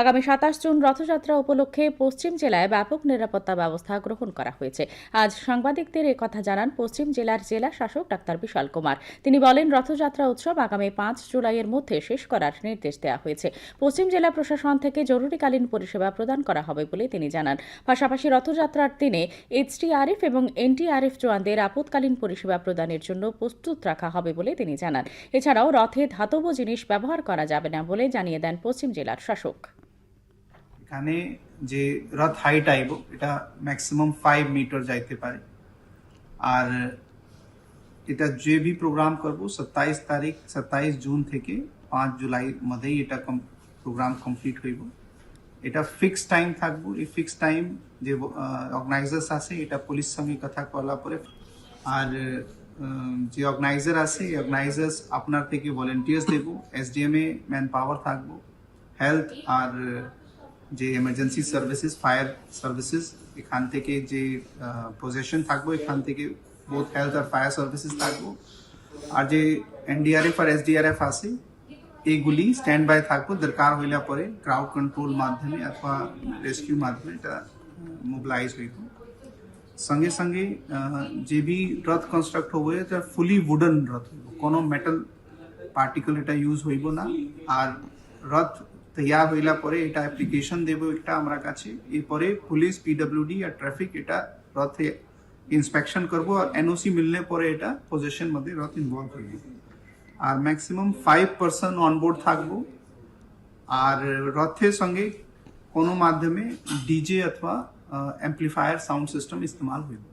আগামী সাতাশ জুন রথযাত্রা উপলক্ষে পশ্চিম জেলায় ব্যাপক নিরাপত্তা ব্যবস্থা গ্রহণ করা হয়েছে। আজ সাংবাদিকদের কথা জানান পশ্চিম জেলার জেলা শাসক ডাক্তার বিশাল কুমার। তিনি বলেন, রথযাত্রা উৎসব আগামী পাঁচ জুলাইয়ের মধ্যে শেষ করার নির্দেশ দেওয়া হয়েছে। পশ্চিম জেলা প্রশাসন থেকে জরুরিকালীন পরিষেবা প্রদান করা হবে বলে তিনি জানান। পাশাপাশি রথযাত্রার দিনে এইচটিআরএফ এবং এনটিআরএফ জওয়ানদের আপৎকালীন পরিষেবা প্রদানের জন্য প্রস্তুত রাখা হবে বলে তিনি জানান। এছাড়াও রথে ধাতব জিনিস ব্যবহার করা যাবে না বলে জানিয়ে দেন পশ্চিম জেলার শাসক। এখানে যে রথ হাইট আইব, এটা ম্যাক্সিমাম ফাইভ মিটার যাইতে পারে। আর এটা যে বি প্রোগ্রাম করব, সাতাইশ তারিখ, সাতাইশ জুন থেকে পাঁচ জুলাই মধ্যেই এটা প্রোগ্রাম কমপ্লিট হইব। এটা ফিক্স টাইম থাকব। এই ফিক্স টাইম যে অর্গানাইজার্স আছে, এটা পুলিশ সঙ্গে কথা কলা পরে। আর যে অর্গানাইজার আছে, এই অর্গানাইজার্স আপনার থেকে ভলেন্টিয়ার্স দেব। এসডিএম এ ম্যান পাওয়ার থাকব। হেলথ আর যে এমার্জেন্সি সার্ভিসেস ফায়ার সার্ভিসেস এখান থেকে যে পজিশন থাকব, এখান থেকে বোথ হেলথ আর ফায়ার সার্ভিসেস থাকব। আর যে এনডিআরএফ আর এসডিআরএফ আছে এইগুলি স্ট্যান্ড বাই থাকব, দরকার হইলা পরে ক্রাউড কন্ট্রোল মাধ্যমে অথবা রেস্কিউ মাধ্যমে এটা মোবিলাইজ হইব। সঙ্গে সঙ্গে যে বি রথ কনস্ট্রাক্ট হব, এটা ফুলি উডেন রথ হইব। কোনো মেটাল পার্টিকল এটা ইউজ হইব না। আর রথ তৈয়ার হইলা পরে এটা অ্যাপ্লিকেশন দেব একটা আমরা কাছে। এরপরে পুলিশ পিডব্লিউডি আর ট্রাফিক এটা রথে ইন্সপেকশন করব আর এনওসি মিললে পরে এটা পজিশন মধ্যে রথ ইনভলভ হইব আর ম্যাক্সিমাম ফাইভ পার্সেন্ট অনবোর্ড থাকব। আর রথের সঙ্গে কোনো মাধ্যমে ডিজে অথবা এমপ্লিফায়ার সাউন্ড সিস্টেম ইস্তেমাল হইব।